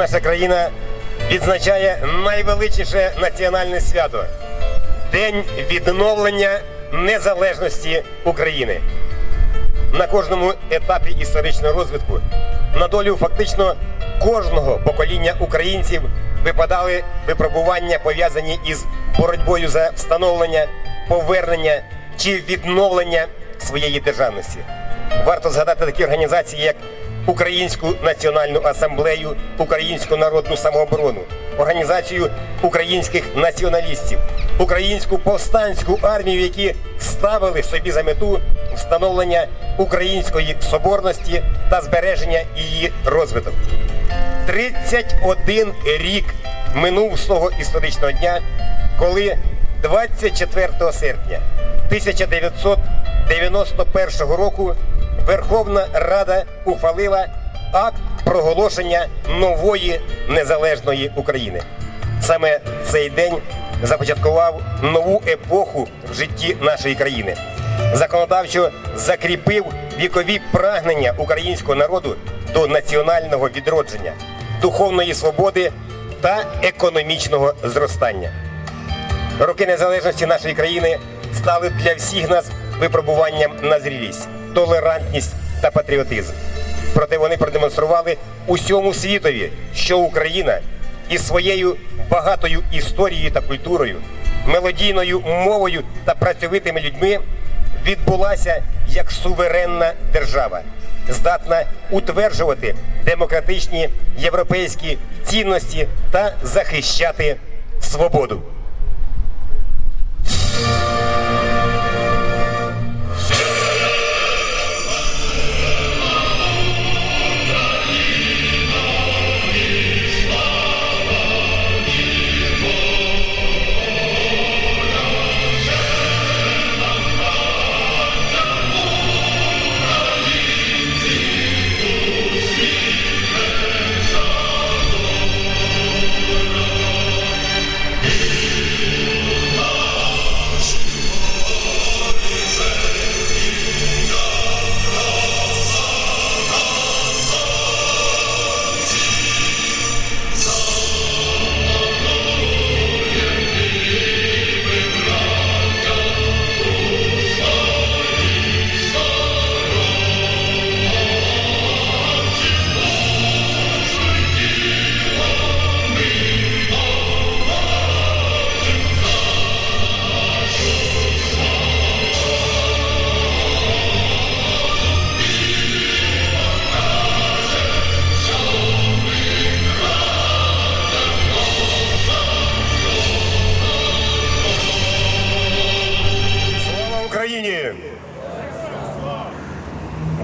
Наша країна відзначає найвеличніше національне свято День відновлення незалежності України. На кожному етапі історичного розвитку на долю фактично кожного покоління українців випадали випробування, пов'язані із боротьбою за встановлення, повернення чи відновлення своєї державності. Варто згадати такі організації, як Українську національну асамблею, Українську народну самооборону, Організацію українських націоналістів, Українську повстанську армію, які ставили собі за мету встановлення української соборності та збереження її розвиток. 31 рік минув з того історичного дня, коли 24 серпня 1991 року Верховна Рада ухвалила акт проголошення нової незалежної України. Саме цей день започаткував нову епоху в житті нашої країни. Законодавчо закріпив вікові прагнення українського народу до національного відродження, духовної свободи та економічного зростання. Роки незалежності нашої країни стали для всіх нас випробуванням на зрілість, толерантність та патріотизм. Проте вони продемонстрували усьому світові, що Україна із своєю багатою історією та культурою, мелодійною мовою та працьовитими людьми відбулася як суверенна держава, здатна утверджувати демократичні європейські цінності та захищати свободу. Україні!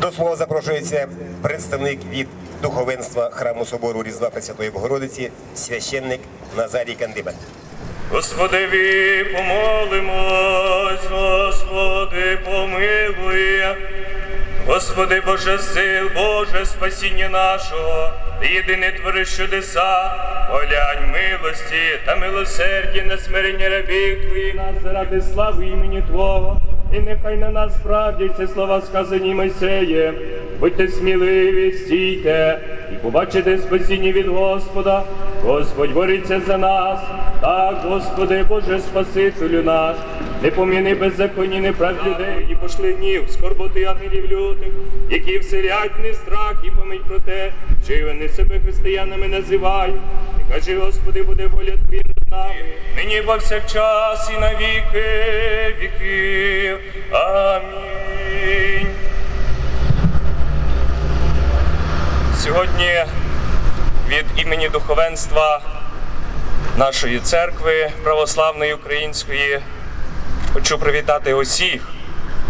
До слова запрошується представник від духовенства храму собору Різдва Пресвятої Богородиці, священник Назарій Кандиба. Господи, помолимось, Господи, помилуй. Господи Боже сил, Боже спасіння нашого, єдине твориш чудеса, полянь милості та милосердя на смирення рабів Твоїх нас заради слави імені Твого. І нехай на нас справдяться слова, сказані Мойсеєм. Будьте сміливі, стійте і побачите спасіння від Господа. Господь бориться за нас. Так, Господи, Боже Спасителю наш, не поміни беззаконні неправ людей, і пошли гнів, скорботи ангелів лютих, які вселять не страх і пам'ять про те, що вони себе християнами називають. І кажи, Господи, буде воля нами, нині повсякчас і на віки віків. Амінь. Сьогодні від імені духовенства нашої церкви православної української хочу привітати усіх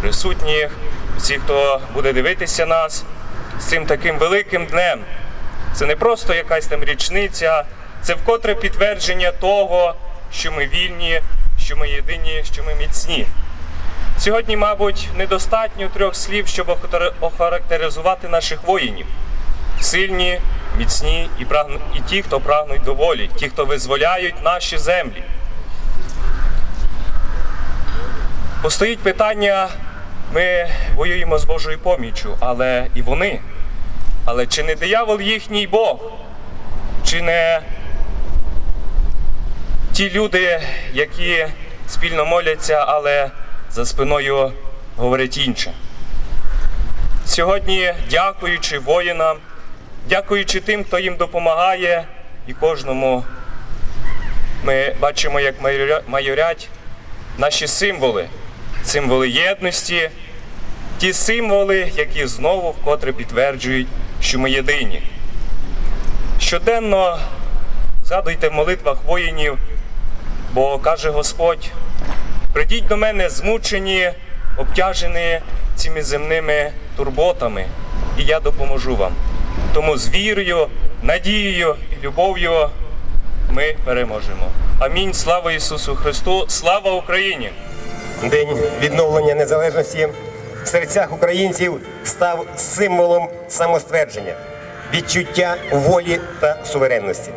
присутніх, всіх, хто буде дивитися нас з цим таким великим днем. Це не просто якась там річниця, це вкотре підтвердження того, що ми вільні, що ми єдині, що ми міцні. Сьогодні, мабуть, недостатньо трьох слів, щоб охарактеризувати наших воїнів. Сильні, міцні і, прагну... і ті, хто прагнуть до волі, ті, хто визволяють наші землі. Постоїть питання, ми воюємо з Божою поміччю, але і вони. Але чи не диявол їхній Бог? Чи не ті люди, які спільно моляться, але за спиною говорять інше? Сьогодні, дякуючи воїнам, дякуючи тим, хто їм допомагає, і кожному ми бачимо, як майорять наші символи, символи єдності, ті символи, які знову вкотре підтверджують, що ми єдині. Щоденно згадуйте в молитвах воїнів, бо каже Господь: прийдіть до мене змучені, обтяжені цими земними турботами, і я допоможу вам. Тому з вірою, надією і любов'ю ми переможемо. Амінь. Слава Ісусу Христу! Слава Україні! День відновлення незалежності в серцях українців став символом самоствердження, відчуття волі та суверенності.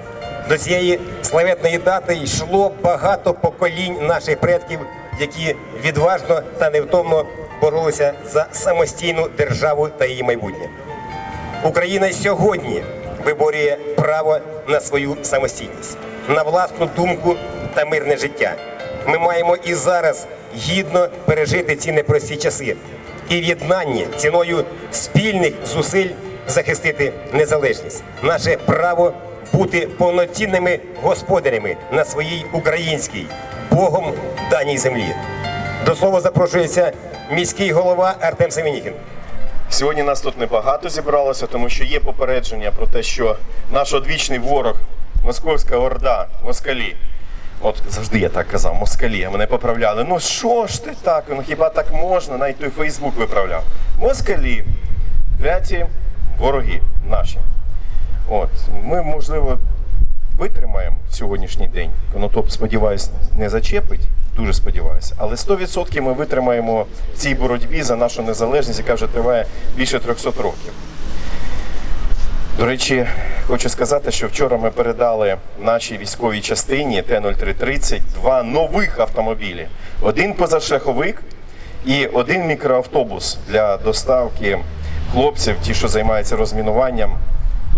До цієї славетної дати йшло багато поколінь наших предків, які відважно та невтомно боролися за самостійну державу та її майбутнє. Україна сьогодні виборює право на свою самостійність, на власну думку та мирне життя. Ми маємо і зараз гідно пережити ці непрості часи і в єднанні ціною спільних зусиль захистити незалежність, наше право бути повноцінними господарями на своїй українській Богом даній землі. До слова запрошується міський голова Артем Семеніхін. Сьогодні нас тут небагато зібралося, тому що є попередження про те, що наш одвічний ворог, московська орда, москалі. От завжди я так казав, москалі, а мене поправляли. Ну що ж ти так? Ну хіба так можна? Навіть той Фейсбук виправляв. Москалі, кляті вороги наші. От, ми, можливо, витримаємо сьогоднішній день. Воно то, сподіваюсь, не зачепить. Дуже сподіваюся. Але 100% ми витримаємо в цій боротьбі за нашу незалежність, яка вже триває більше 300 років. До речі, хочу сказати, що вчора ми передали нашій військовій частині Т-0330 два нових автомобілі: один позашляховик і один мікроавтобус для доставки хлопців, ті, що займаються розмінуванням,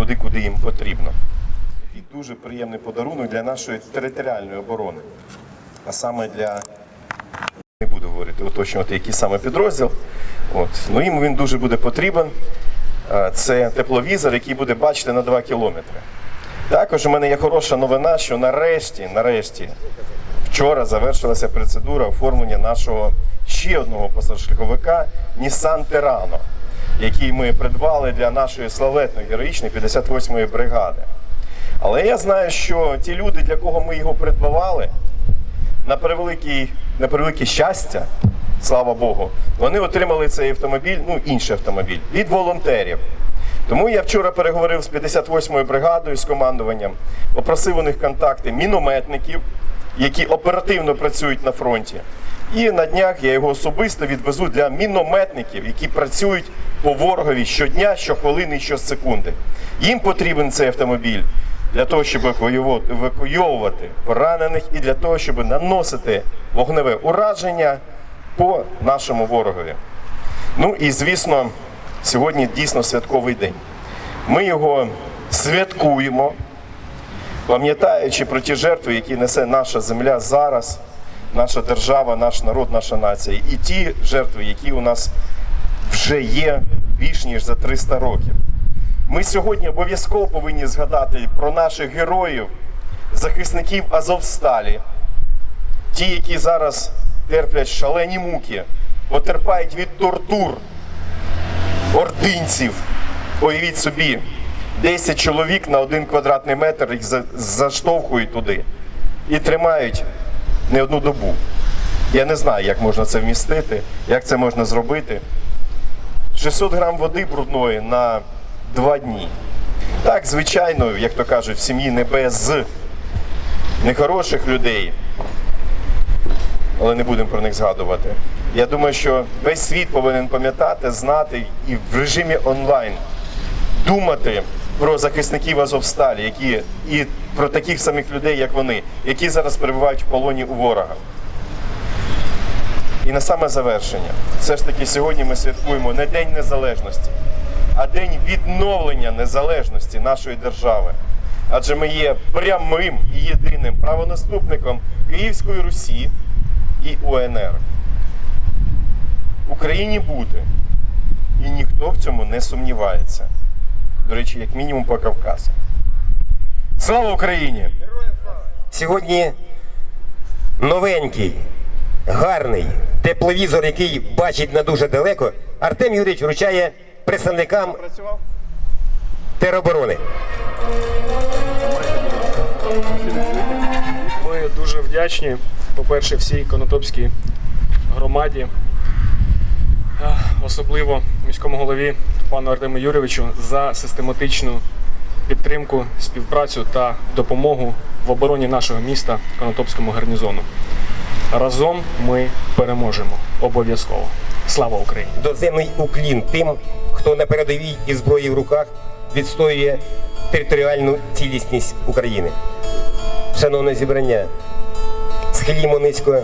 туди, куди їм потрібно. І дуже приємний подарунок для нашої територіальної оборони, а саме для не буду говорити уточнювати, який саме підрозділ. От. Ну, їм він дуже буде потрібен. Це тепловізор, який буде бачити на 2 кілометри. Також у мене є хороша новина, що нарешті, нарешті, вчора завершилася процедура оформлення нашого ще одного позашляховика Nissan Terrano, який ми придбали для нашої славетної героїчної 58-ї бригади. Але я знаю, що ті люди, для кого ми його придбавали, на превеликий, на превелике щастя, слава Богу, вони отримали цей автомобіль, ну інший автомобіль, від волонтерів. Тому я вчора переговорив з 58-ю бригадою, з командуванням, попросив у них контакти мінометників, які оперативно працюють на фронті. І на днях я його особисто відвезу для мінометників, які працюють по ворогові щодня, щохвилини, щосекунди. Їм потрібен цей автомобіль для того, щоб евакуйовувати поранених і для того, щоб наносити вогневе ураження по нашому ворогові. Ну і звісно, сьогодні дійсно святковий день. Ми його святкуємо, пам'ятаючи про ті жертви, які несе наша земля зараз, наша держава, наш народ, наша нація, і ті жертви, які у нас вже є більш ніж за 300 років. Ми сьогодні обов'язково повинні згадати про наших героїв, захисників Азовсталі, ті, які зараз терплять шалені муки, потерпають від тортур ординців. Уявіть собі, 10 чоловік на один квадратний метр їх заштовхують туди і тримають не одну добу. Я не знаю, як можна це вмістити, як це можна зробити. 600 грам води брудної на два дні. Так, звичайно, як то кажуть, в сім'ї не без нехороших людей, але не будемо про них згадувати. Я думаю, що весь світ повинен пам'ятати, знати і в режимі онлайн думати про захисників Азовсталі, які і про таких самих людей, як вони, які зараз перебувають в полоні у ворога. І на саме завершення, все ж таки сьогодні ми святкуємо не День Незалежності, а день відновлення незалежності нашої держави. Адже ми є прямим і єдиним правонаступником Київської Русі і УНР. Україні бути. І ніхто в цьому не сумнівається. До речі, як мінімум по Кавказу. Слава Україні! Сьогодні новенький, гарний тепловізор, який бачить на дуже далеко, Артем Юрійович вручає представникам тероборони. Ми дуже вдячні, по-перше, всій Конотопській громаді, особливо міському голові пану Артему Юрійовичу за систематичну підтримку, співпрацю та допомогу в обороні нашого міста Конотопському гарнізону. Разом ми переможемо обов'язково. Слава Україні! Доземний уклін тим, хто на передовій і зброї в руках відстоює територіальну цілісність України. Шановне зібрання, схилімо низько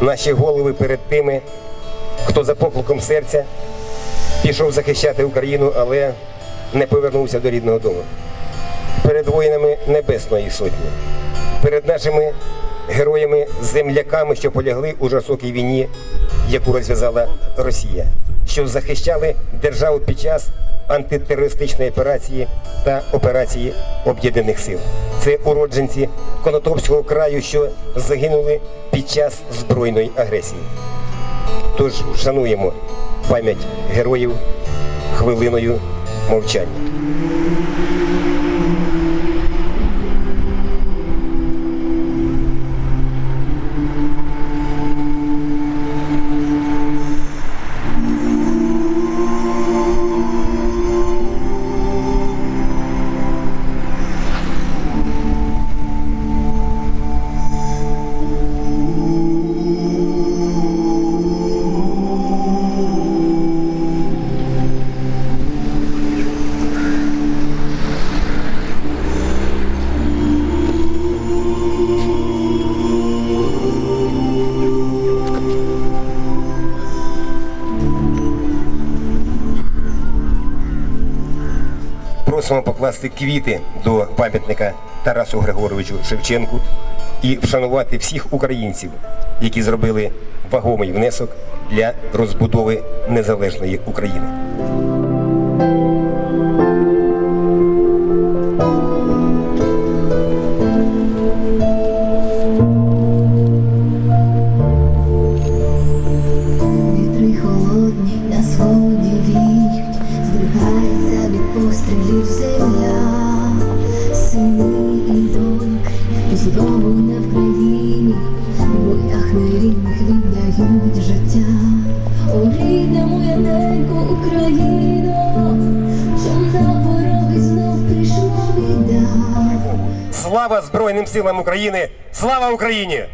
наші голови перед тими, хто за покликом серця пішов захищати Україну, але не повернувся до рідного дому. Перед воїнами Небесної Сотні, перед нашими героями-земляками, що полягли у жорстокій війні, яку розв'язала Росія, що захищали державу під час антитерористичної операції та операції Об'єднаних Сил. Це уродженці Конотопського краю, що загинули під час збройної агресії. Тож шануємо пам'ять героїв хвилиною мовчання. Просимо покласти квіти до пам'ятника Тарасу Григоровичу Шевченку і вшанувати всіх українців, які зробили вагомий внесок для розбудови незалежної України. Від земля, сини і доньки знову не в країні, в боях нерідних віддають життя. О, рідна моя ненько Україно, чом на пороги знов прийшла біда. Слава Збройним силам України! Слава Україні!